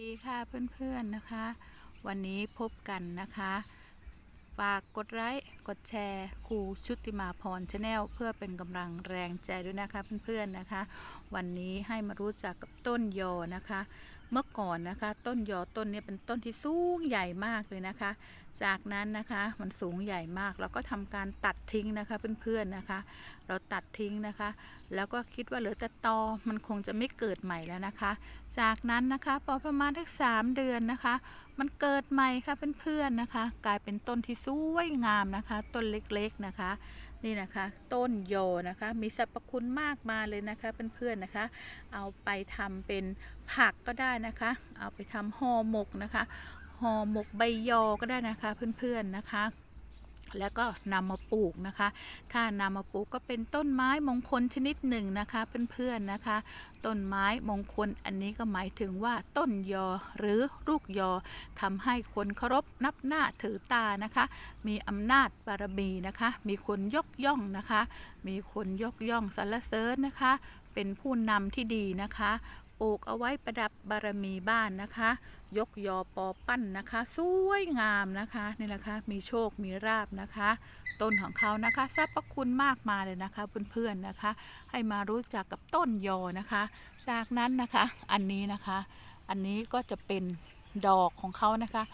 ดีค่ะเพื่อนๆนะคะ วันนี้พบกันนะคะ ฝากกดไลค์กดแชร์ครูชุติมาพรชาแนลเพื่อเป็นกำลังแรงใจด้วยนะคะเพื่อนๆนะคะ วันนี้ให้มารู้จักกับต้นยอนะคะ เมื่อก่อนนะคะ ต้นยอต้นนี้เป็นต้นที่สูงใหญ่มากเลยนะคะ จากนั้นนะคะมันสูงใหญ่มากเราก็ทำการตัดทิ้งนะคะเพื่อนๆนะคะ เราตัดทิ้งนะคะ แล้วก็คิดว่าเหลือแต่ตอมันคงจะไม่เกิดใหม่แล้วนะคะ จากนั้นนะคะพอประมาณทักสามเดือนนะคะ มันเกิดใหม่ค่ะเพื่อนๆนะคะ กลายเป็นต้นที่สวยงามนะคะ ต้นเล็กๆนะคะ นี่นะคะต้นโยนะคะมีสรรพคุณมากมายเลยนะคะเพื่อนๆนะคะ เอาไปทำเป็นผักก็ได้นะคะ เอาไปทำห่อหมกนะคะห่อหมกใบยอก็ได้นะคะเพื่อนๆนะคะ แล้วก็นำมาปลูกนะคะ ถ้านำมาปลูกก็เป็นต้นไม้มงคลชนิดหนึ่งนะคะเพื่อนๆนะคะ ต้นไม้มงคลอันนี้ก็หมายถึงว่าต้นยอหรือลูกยอทำให้คนเคารพนับหน้าถือตานะคะ มีอำนาจบารมีนะคะ มีคนยกย่องนะคะ มีคนยกย่องสรรเสริญนะคะ เป็นผู้นำที่ดีนะคะ ปลูกเอาไว้ประดับบารมีบ้านนะคะ ยกยอปอปั้นนะคะ สวยงามนะคะนี่แหละคะมีโชคมีราบนะคะ ต้นของเขานะคะทรระคุณมากมายเลยนะคะเพื่อนๆนะคะ ให้มารู้จักกับต้นยอนะคะ จากนั้นนะคะอันนี้นะคะ อันนี้ก็จะเป็น ดอกของเขานะคะ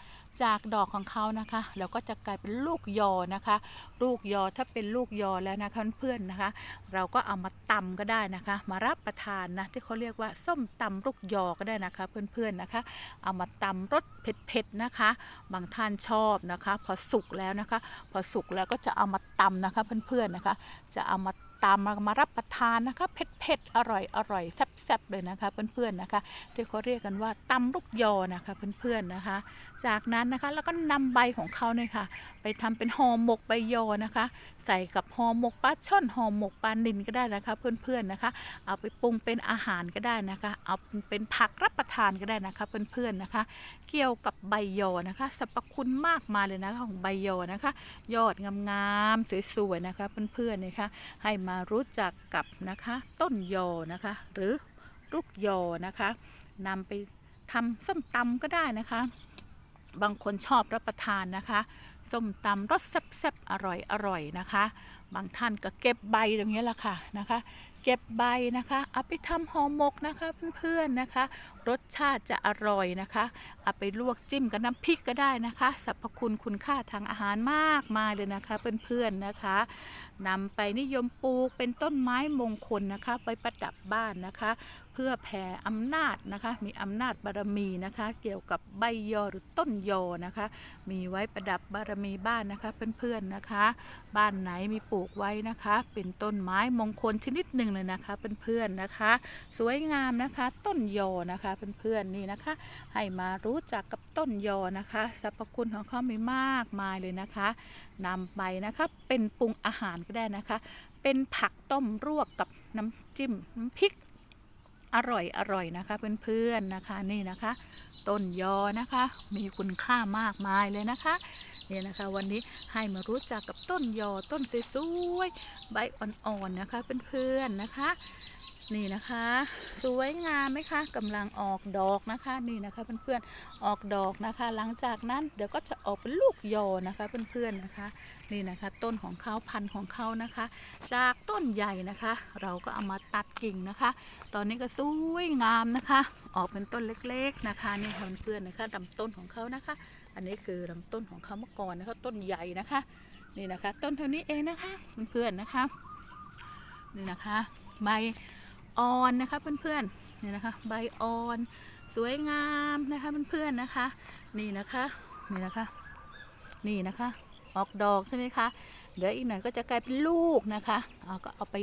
จากดอกของเขานะคะ เราก็จะกลายเป็นลูกยอนะคะ ลูกยอถ้าเป็นลูกยอแล้วนะคะเพื่อนๆนะคะ เราก็เอามาตำก็ได้นะคะ มารับประทานนะที่เขาเรียกว่าส้มตำลูกยอก็ได้นะคะ เพื่อนๆนะคะ เอามาตำรสเผ็ดๆนะคะ บางท่านชอบนะคะ พอสุกแล้วนะคะ พอสุกแล้วก็จะเอามาตำนะคะเพื่อนๆนะคะ จะเอามา ตำมามารับประทานนะคะเผ็ดๆอร่อยอร่อยแซ่บๆเลยนะคะเพื่อนๆนะคะที่เขาเรียกกันว่าตำลูกยอนะคะเพื่อนๆนะคะ จากนั้นนะคะแล้วก็นำใบของเขาเนี่ยค่ะ ไปทำเป็นห่อหมกใบยอนะคะ ใส่กับห่อหมกปลาช่อนห่อหมกปลานิลก็ได้นะคะเพื่อนๆนะคะ เอาไปปรุงเป็นอาหารก็ได้นะคะ เอาเป็นผักรับประทานก็ได้นะคะเพื่อนๆนะคะ เกี่ยวกับใบยอนะคะสรรพคุณมากมายเลยนะคะของใบยอนะคะ ยอดงามๆสวยๆนะคะเพื่อนๆนะคะให้มารู้จักกับนะคะต้นยอนะคะ หรือลูกยอนะคะนำไปทำส้มตำก็ได้นะคะ บางคนชอบรับประทานนะคะส้มตำรสแซ่บๆอร่อยๆนะคะ บางท่านก็เก็บใบอย่างนี้แหละค่ะนะคะ เก็บใบนะคะเอาไปทำห่อหมกนะคะเพื่อนๆนะคะ รสชาติจะอร่อยนะคะเอาไปลวกจิ้มกับน้ำพริกก็ได้นะคะสรรพคุณคุณค่าทางอาหารมากมายเลยนะคะเพื่อนๆนะคะนำไปนิยมปลูกเป็นต้นไม้มงคลนะคะ ไปประดับบ้านนะคะ เพื่อแผ่อำนาจนะคะ มีอำนาจบารมีนะคะ เกี่ยวกับใบยอหรือต้นยอนะคะ มีไว้ประดับบารมีบ้านนะคะเพื่อนๆนะคะ บ้านไหนมีปลูกไว้นะคะ เป็นต้นไม้มงคลชนิดหนึ่งเลยนะคะเพื่อนๆนะคะ สวยงามนะคะต้นยอนะคะเพื่อนๆนี่นะคะ ให้มารู้จักกับต้นยอนะคะสรรพคุณของเขามีมากมายเลยนะคะนำไปนะคะเป็นปรุงอาหารก็ได้นะคะ เป็นผักต้มรวกกับน้ำจิ้มน้ำพริก อร่อยอร่อยนะคะเพื่อนๆนะคะนี่นะคะ ต้นยอนะคะ มีคุณค่ามากมายเลยนะคะ เนี่ยนะคะวันนี้ให้มารู้จักกับต้นยอต้นสวยๆใบอ่อนๆนะคะเพื่อนๆนะคะ นี่นะคะ สวยงามไหมคะกำลังออกดอกนะคะนี่นะคะเพื่อนๆออกดอกนะคะ หลังจากนั้นเดี๋ยวก็จะออกเป็นลูกยอนะคะเพื่อนๆนะคะ นี่นะคะต้นของเขาพันธุ์ของเขานะคะ จากต้นใหญ่นะคะ เราก็เอามาตัดกิ่งนะคะ ตอนนี้ก็สวยงามนะคะ ออกเป็นต้นเล็ก ๆนะคะนี่ค่ะเพื่อนๆนะคะลำต้นของเขานะคะ อันนี้คือลำต้นของเขาเมื่อก่อนนะคะต้นใหญ่นะคะ นี่นะคะ ต้นเท่านี้เองนะคะเพื่อนๆนะคะนี่นะคะใบอ่อนนะคะเพื่อนๆนี่นะคะ ใบอ่อนสวยงามนะคะเพื่อนๆนะคะ นี่นะคะนี่นะคะ นี่นะคะ ออกดอกใช่ไหมคะเดี๋ยวอีกหน่อยก็จะกลายเป็นลูกนะคะเอาก็เอาไป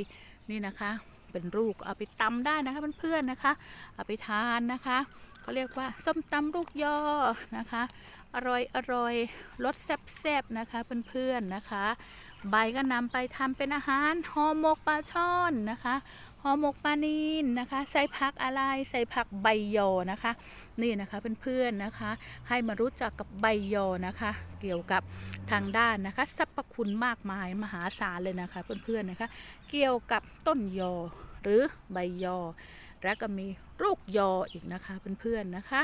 นี่นะคะเป็นลูกเอาไปตำได้นะคะเพื่อนๆนะคะ เอาไปทานนะคะเขาเรียกว่าส้มตำลูกยอนะคะ อร่อยอร่อยรสแซ่บๆนะคะเพื่อนๆนะคะ ใบก็นำไปทำเป็นอาหารห่อหมกปลาช่อนนะคะห่อหมกปลานีนนะคะ ใส่ผักอะไรใส่ผักใบยอนะคะ นี่นะคะเพื่อนๆนะคะ ให้มารู้จักกับใบยอนะคะ เกี่ยวกับทางด้านนะคะสรรพคุณมากมายมหาศาลเลยนะคะ เพื่อนๆนะคะ เกี่ยวกับต้นยอหรือใบยอ และก็มีลูกยออีกนะคะเพื่อนๆนะคะ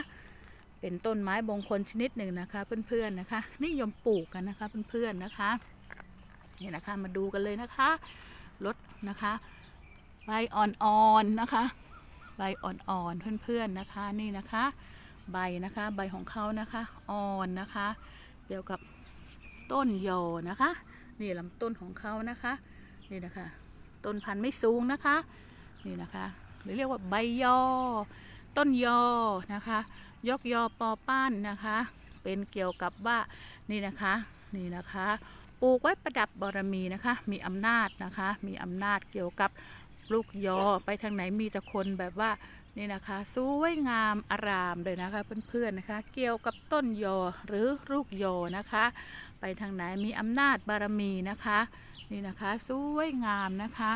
เป็นต้นไม้มงคลชนิดหนึ่งนะคะเพื่อนๆนะคะนิยมปลูกกันนะคะเพื่อนๆนะคะนี่นะคะมาดูกันเลยนะคะรดนะคะใบอ่อนๆนะคะ ใบอ่อนๆเพื่อนๆนะคะนี่นะคะใบนะคะใบของเขานะคะอ่อนนะคะเกี่ยวกับต้นยอนะคะนี่ลำต้นของเขานะคะนี่นะคะ ต้นพันธุ์ไม่สูงนะคะนี่นะคะหรือเรียกว่าใบยอ ต้นยอนะคะ ยกยอปอป้านนะคะ เป็นเกี่ยวกับว่านี่นะคะนี่นะคะปลูกไว้ประดับบารมีนะคะ มีอำนาจนะคะ มีอำนาจเกี่ยวกับลูกยอไปทางไหนมีแต่คนแบบว่านี่นะคะสวยงามอารามเลยนะคะเพื่อนๆนะคะ เกี่ยวกับต้นยอหรือลูกยอนะคะ ไปทางไหนมีอำนาจบารมีนะคะ นี่นะคะสวยงามนะคะ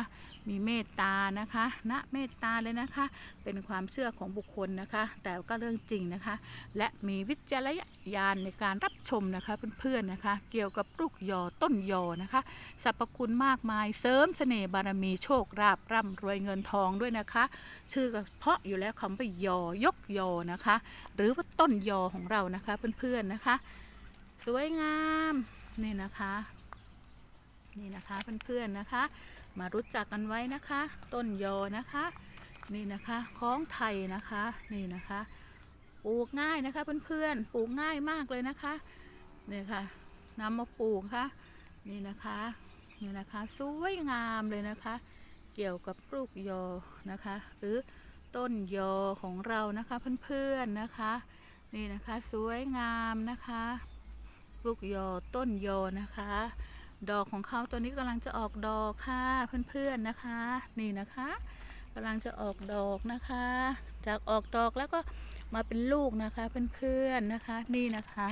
มีเมตตานะคะณเมตตาเลยนะคะ เป็นความเชื่อของบุคคลนะคะ แต่ก็เรื่องจริงนะคะ และมีวิจารณญาณในการรับชมนะคะเพื่อนๆนะคะ เกี่ยวกับลูกยอต้นยอนะคะสรรพคุณมากมายเสริมเสน่ห์บารมีโชคลาภร่ำรวยเงินทองด้วยนะคะ ชื่อก็เพราะอยู่แล้วคำว่ายอยกยอนะคะ หรือว่าต้นยอของเรานะคะเพื่อนๆนะคะ สวยงามนี่นะคะ นี่นะคะเพื่อนๆนะคะ มารู้จักกันไว้นะคะ ต้นยอนะคะ นี่นะคะของไทยนะคะนี่นะคะปลูกง่ายนะคะเพื่อนๆปลูกง่ายมากเลยนะคะนี่ค่ะนำมาปลูกค่ะนี่นะคะนี่นะคะสวยงามเลยนะคะ เกี่ยวกับลูกยอนะคะ หรือต้นยอของเรานะคะเพื่อนๆนะคะ นี่นะคะสวยงามนะคะ ลูกยอต้นยอนะคะ ดอกของเขาตัวนี้กำลังจะออกดอกค่ะเพื่อนๆนะคะ นี่นะคะกำลังจะออกดอกนะคะ จากออกดอกแล้วก็มาเป็นลูกนะคะเพื่อนๆนะคะ นี่นะคะ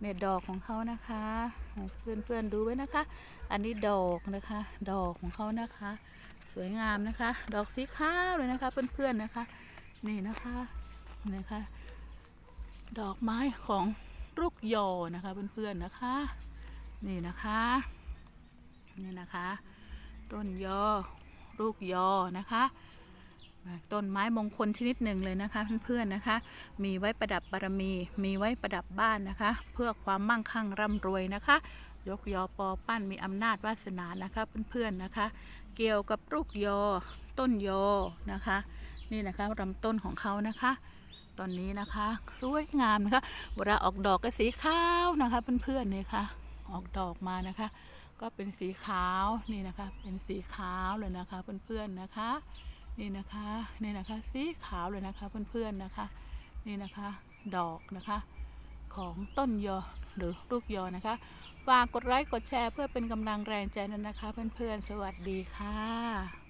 เนี่ยดอกของเขานะคะ เพื่อนๆดูไว้นะคะ อันนี้ดอกนะคะ ดอกของเขานะคะ สวยงามนะคะ ดอกสีขาวเลยนะคะ เพื่อนๆนะคะ นี่นะคะนี่นะคะ ดอกไม้ของ ลูกยอนะคะเพื่อนๆนะคะ นี่นะคะนี่นะคะ ต้นยอลูกยอนะคะต้นไม้มงคลชนิดหนึ่งเลยนะคะเพื่อนๆนะคะ มีไว้ประดับบารมี มีไว้ประดับบ้านนะคะ เพื่อความมั่งคั่งร่ำรวยนะคะ ยกยอปอปั้นมีอำนาจวาสนานะคะเพื่อนๆนะคะ เกี่ยวกับลูกยอ ต้นยอนะคะ นี่นะคะลำต้นของเขานะคะ ตอนนี้นะคะ สวยงามนะคะเวลาออกดอกก็สีขาวนะคะเพื่อนๆเนี่ยค่ะ ออกดอกมานะคะ ก็เป็นสีขาวนี่นะคะ เป็นสีขาวเลยนะคะเพื่อนๆนะคะ นี่นะคะนี่นะคะ สีขาวเลยนะคะเพื่อนๆนะคะ นี่นะคะ ดอกนะคะของต้นยอหรือลูกยอนะคะ ฝากกดไลค์กดแชร์เพื่อเป็นกำลังแรงใจนั้นนะคะ เพื่อนๆ สวัสดีค่ะ